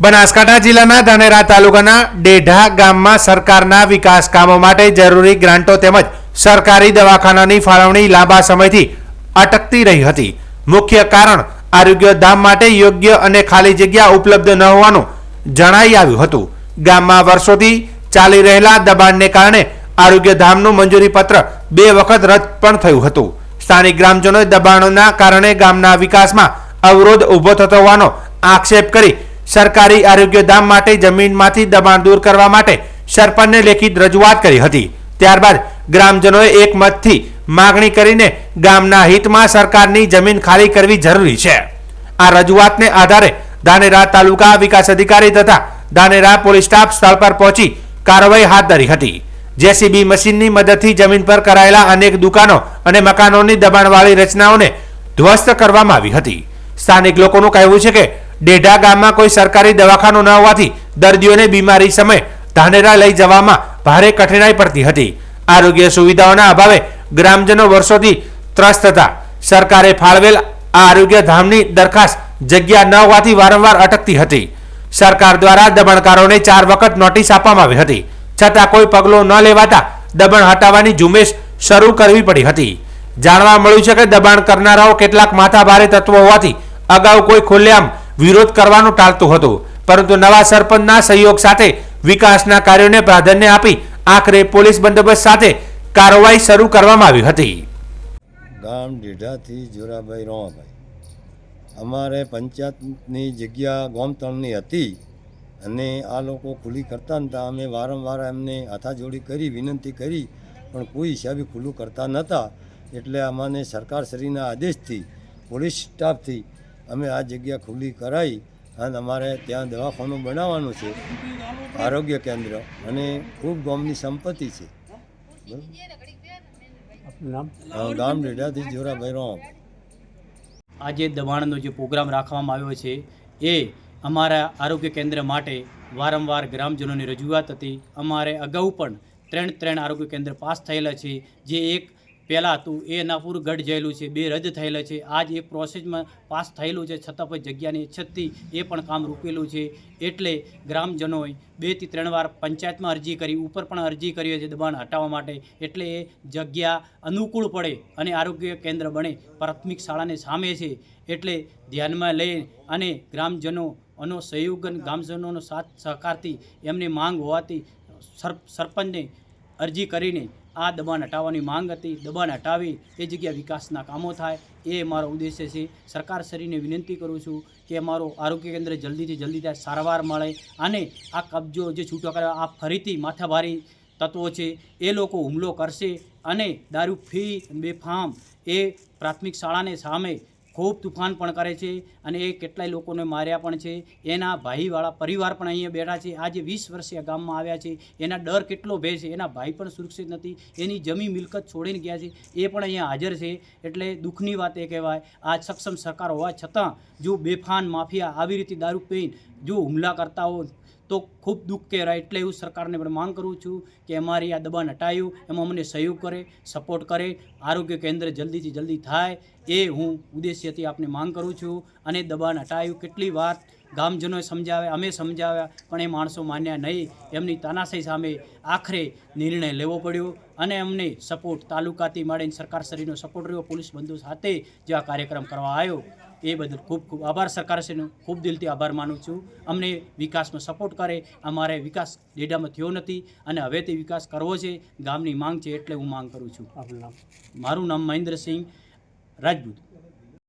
બનાસકાંઠા જિલ્લાના ધાનેરા તાલુકાના ડેઢા ગામમાં સરકારના વિકાસ કામો માટે જરૂરી ગ્રાન્ટો તેમજ સરકારી દવાખાનાની ફાળવણી લાંબા સમયથી અટકતી રહી હતી. મુખ્ય કારણ, આરોગ્ય ધામ માટે યોગ્ય અને ખાલી જગ્યા ઉપલબ્ધ ન હોવાનું જણાઈ આવ્યું હતું. ગામમાં વર્ષોથી ચાલી રહેલા દબાણને કારણે આરોગ્ય ધામનું મંજૂરી પત્ર બે વખત રદ પણ થયું હતું. સ્થાનિક ગ્રામજનોએ દબાણોના કારણે ગામના વિકાસમાં અવરોધ ઊભો થતો હોવાનો આક્ષેપ કરી સરકારી આરોગ્ય ધામ માટે જમીનમાંથી દબાણ દૂર કરવા માટે સરપંચને લેખિત રજૂઆત કરી હતી. ત્યારબાદ ગ્રામજનોએ એક મતથી માગણી કરીને ગામના હિતમાં સરકારની જમીન ખાલી કરવી જરૂરી છે. આ રજૂઆતને આધારે ધાનેરા તાલુકા વિકાસ અધિકારી તથા ધાનેરા પોલીસ સ્ટાફ સ્થળ પર પહોંચી કાર્યવાહી હાથ ધરી હતી. જેસીબી મશીનની મદદથી જમીન પર કરાયેલા અનેક દુકાનો અને મકાનોની દબાણવાળી રચનાઓને ધ્વસ્ત કરવામાં આવી હતી. સ્થાનિક લોકોનું કહેવું છે કે ડેઢા ગામમાં કોઈ સરકારી દવાખાનું ન હોવાથી દર્દીઓને બીમારી સમયે ધાનેરા લઈ જવામાં ભારે કઠિનાઈ પડતી હતી. આરોગ્ય સુવિધાઓના અભાવે ગ્રામજનો વર્ષોથી ત્રસ્ત હતા. સરકારે ફાળવેલ આ આરોગ્ય ધામની દરખાસ્ત જગ્યા ન હોવાથી વારંવાર અટકતી હતી. સરકાર દ્વારા દબાણકારોને ચાર વખત નોટિસ આપવામાં આવી હતી. છતાં કોઈ પગલું ન લેવાતા દબાણ હટાવવાની ઝુંબેશ શરૂ કરવી પડી હતી. જાણવા મળ્યું છે કે દબાણ કરનારાઓ કેટલાક માથાભારે તત્વો હોવાથી અગાઉ કોઈ ખુલ્લેઆમ વિરોધ કરવાનું ટાળતું હતું. પરંતુ નવા સરપંચના સહયોગ સાથે વિકાસના કાર્યોને પ્રાધાન્ય આપી આખરે પોલીસ બંદોબસ્ત સાથે કાર્યવાહી શરૂ કરવામાં આવી હતી. ગામ ઢીઢાથી જોરાભાઈ રોમાભાઈ અમારે પંચાયતની જગ્યા ગોમતળની હતી અને આ લોકો ખુલ્લી કરતા નતા અમે વારંવાર એમને હાથાજોડી કરી, વિનંતી કરી, પણ કોઈ હિસાબે ખુલ્લું કરતા નહોતા. એટલે અમને સરકારશ્રીના આદેશથી, પોલીસ સ્ટાફથી અમે આ જગ્યા ખુલ્લી કરાવી અને અમારે ત્યાં દવાખાનું બનાવવાનું છે આરોગ્ય કેન્દ્ર. અને ખૂબ ગામની સંપત્તિ છે. ગામ ઢીઢાથી જોરાભાઈ રોમાભાઈ આજે દબાણનો જે પ્રોગ્રામ રાખવામાં આવ્યો છે એ અમારા આરોગ્ય કેન્દ્ર માટે વારંવાર ગ્રામજનોની રજૂઆત હતી. અમારે અગાઉ પણ ત્રણ ત્રણ આરોગ્ય કેન્દ્ર પાસ થયેલા છે જે એક પહેલાં હતું એ નાપુર ગઢ જયેલું છે, બે રદ થયેલા છે. આજ એ પ્રોસેસમાં પાસ થયેલું છે, છતાં પણ જગ્યાની છતથી એ પણ કામ રૂકેલું છે. એટલે ગ્રામજનોએ બેથી ત્રણ વાર પંચાયતમાં અરજી કરી, ઉપર પણ અરજી કરી છે દબાણ હટાવવા માટે. એટલે એ જગ્યા અનુકૂળ પડે અને આરોગ્ય કેન્દ્ર બને, પ્રાથમિક શાળાને સામે છે. એટલે ધ્યાનમાં લઈ અને ગ્રામજનો અનો સહયોગ અને ગ્રામજનોનો સાથ સહકારથી એમની માંગ હોવાથી સર, સરપંચને અરજી કરીને આ દબાણ હટાવવાની માંગ હતી. દબાણ હટાવી એ જગ્યા વિકાસના કામો થાય. એ મારો ઉદ્દેશ્ય છે. સરકારશ્રીને વિનંતી કરું છું કે અમારો આરોગ્ય કેન્દ્ર જલ્દીથી જલ્દી થાય સારવાર મળે અને આ કબજો જે છૂટો કરવા આ ફરીથી માથાભારી તત્વો છે, એ લોકો હુમલો કરશે અને દારૂ ફી બેફામ એ પ્રાથમિક શાળાને સામે ખૂબ તુફાન પણ કરે છે અને એ કેટલાય લોકોને માર્યા પણ છે. એના ભાઈવાળા પરિવાર પણ અહીંયા બેઠા છે. આજે વીસ વર્ષીય ગામમાં આવ્યા છે, એના ડર કેટલો ભે છે? એના ભાઈ પણ સુરક્ષિત નથી. એની જમી મિલકત છોડીને ગયા છે. એ પણ અહીંયા હાજર છે. એટલે દુઃખની વાત એ કહેવાય. આ સક્ષમ સરકાર હોવા છતાં જો બેફાન માફિયા આવી રીતે દારૂ પીને જો હુમલા કરતા હોય તો ખૂબ દુઃખ કહેવાય. એટલે હું સરકારને પણ માંગ કરું છું કે અમારી આ દબાણ હટાયું, એમાં અમને સહયોગ કરે સપોર્ટ કરે, આરોગ્ય કેન્દ્ર જલ્દીથી જલ્દી થાય એ હું ઉદ્દેશ્યથી આપને માંગ કરું છું. અને દબાણ હટાયું કેટલી વાર ગામજનોએ સમજાવ્યા, અમે સમજાવ્યા, પણ એ માણસો માન્યા નહીં. એમની તાનાશાહી સામે આખરે નિર્ણય લેવો પડ્યો અને અમને સપોર્ટ તાલુકાથી માંડીને સરકારશ્રીનો સપોર્ટ રહ્યો. પોલીસ બંધુ સાથે જે આ કાર્યક્રમ કરવા આવ્યો. એ બદલ ખૂબ ખૂબ આભાર સરકારશ્રીનો ખૂબ દિલથી આભાર માનું છું. અમને વિકાસમાં સપોર્ટ કરે. અમારે વિકાસ ડેડામાં થયો નથી અને હવે તે વિકાસ કરવો છે. ગામની માંગ છે એટલે હું માંગ કરું છું. મારું નામ મહેન્દ્રસિંહ રાજપૂત.